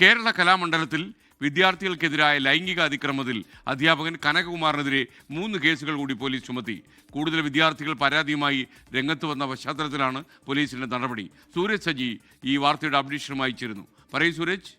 കേരള കലാമണ്ഡലത്തിൽ വിദ്യാർത്ഥികൾക്കെതിരായ ലൈംഗിക അതിക്രമത്തിൽ അധ്യാപകൻ കനകകുമാറിനെതിരെ മൂന്ന് കേസുകൾ കൂടി പോലീസ് ചുമത്തി. കൂടുതൽ വിദ്യാർത്ഥികൾ പരാതിയുമായി രംഗത്ത് വന്ന പശ്ചാത്തലത്തിലാണ് പോലീസിന്റെ നടപടി. സൂരജ് സജി ഈ വാർത്തയുടെ അപ്ഡേഷനുമായി ചേരുന്നു. പറയൂ സൂരജ്.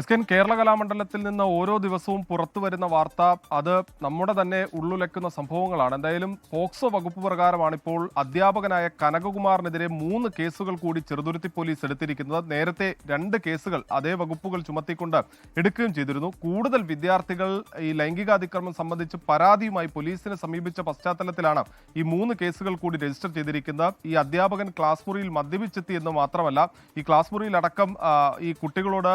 എസ് കേരള കലാമണ്ഡലത്തിൽ നിന്ന് ഓരോ ദിവസവും പുറത്തു വരുന്ന വാർത്ത അത് നമ്മുടെ തന്നെ ഉള്ളുലയ്ക്കുന്ന സംഭവങ്ങളാണ്. എന്തായാലും പോക്സോ വകുപ്പ് പ്രകാരമാണ് ഇപ്പോൾ അധ്യാപകനായ കനകകുമാറിനെതിരെ മൂന്ന് കേസുകൾ കൂടി ചെറുതുരുത്തി പോലീസ് എടുത്തിരിക്കുന്നത്. നേരത്തെ രണ്ട് കേസുകൾ അതേ വകുപ്പുകൾ ചുമത്തിക്കൊണ്ട് എടുക്കുകയും ചെയ്തിരുന്നു. കൂടുതൽ വിദ്യാർത്ഥികൾ ഈ ലൈംഗികാതിക്രമം സംബന്ധിച്ച് പരാതിയുമായി പോലീസിനെ സമീപിച്ച പശ്ചാത്തലത്തിലാണ് ഈ മൂന്ന് കേസുകൾ കൂടി രജിസ്റ്റർ ചെയ്തിരിക്കുന്നത്. ഈ അധ്യാപകൻ ക്ലാസ് മുറിയിൽ മദ്യപിച്ചെത്തി എന്ന് മാത്രമല്ല ഈ ക്ലാസ് മുറിയിലടക്കം ഈ കുട്ടികളോട്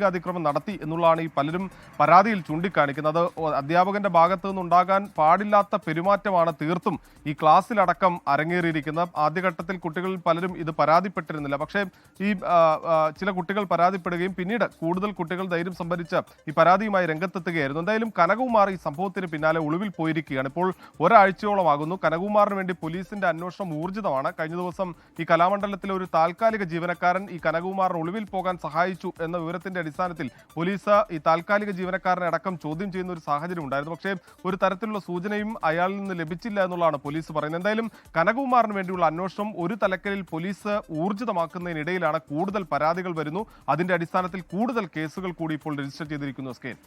ആ, ലൈംഗികാതിക്രമം നടത്തി എന്നുള്ളതാണ് ഈ പലരും പരാതിയിൽ ചൂണ്ടിക്കാണിക്കുന്നത്. അധ്യാപകന്റെ ഭാഗത്തു നിന്നുണ്ടാകാൻ പാടില്ലാത്ത പെരുമാറ്റമാണ് തീർത്തും ഈ ക്ലാസ്സിലടക്കം അരങ്ങേറിയിരിക്കുന്നത്. ആദ്യഘട്ടത്തിൽ കുട്ടികളിൽ പലരും ഇത് പരാതിപ്പെട്ടിരുന്നില്ല. പക്ഷേ ഈ ചില കുട്ടികൾ പരാതിപ്പെടുകയും പിന്നീട് കൂടുതൽ കുട്ടികൾ ധൈര്യം സംഭരിച്ച് ഈ പരാതിയുമായി രംഗത്തെത്തുകയായിരുന്നു. എന്തായാലും കനകുമാർ ഈ സംഭവത്തിന് പിന്നാലെ ഒളിവിൽ പോയിരിക്കുകയാണ്. ഇപ്പോൾ ഒരാഴ്ചയോളമാകുന്നു. കനകുമാറിന് വേണ്ടി പോലീസിന്റെ അന്വേഷണം ഊർജിതമാണ്. കഴിഞ്ഞ ദിവസം ഈ കലാമണ്ഡലത്തിലെ ഒരു താൽക്കാലിക ജീവനക്കാരൻ ഈ കനകുമാറിന് ഒളിവിൽ പോകാൻ സഹായിച്ചു എന്ന വിവരത്തിന്റെ അടിസ്ഥാനത്തിൽ പോലീസ് ഈ താൽക്കാലിക ജീവനക്കാരനെ അടക്കം ചോദ്യം ചെയ്യുന്ന ഒരു സാഹചര്യം ഉണ്ടായിരുന്നു. പക്ഷേ ഒരു തരത്തിലുള്ള സൂചനയും അയാളിൽ നിന്ന് ലഭിച്ചില്ല എന്നുള്ളതാണ് പോലീസ് പറയുന്നത്. എന്തായാലും കനകകുമാറിന് വേണ്ടിയുള്ള അന്വേഷണം ഒരു തലക്കലിൽ പോലീസ് ഊർജിതമാക്കുന്നതിനിടയിലാണ് കൂടുതൽ പരാതികൾ വരുന്നു. അതിന്റെ അടിസ്ഥാനത്തിൽ കൂടുതൽ കേസുകൾ കൂടി ഇപ്പോൾ രജിസ്റ്റർ ചെയ്തിരിക്കുന്നു സ്കെയിൻ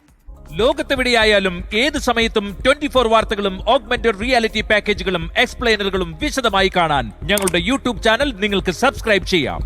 ലോകത്തെവിടെയായാലും ഏത് സമയത്തും ട്വന്റി ഫോർ വാർത്തകളും ഓഗ്മെന്റഡ് റിയാലിറ്റി പാക്കേജുകളും എക്സ്പ്ലെയിനറുകളും വിശദമായി കാണാൻ ഞങ്ങളുടെ യൂട്യൂബ് ചാനൽ നിങ്ങൾക്ക് സബ്സ്ക്രൈബ് ചെയ്യാം.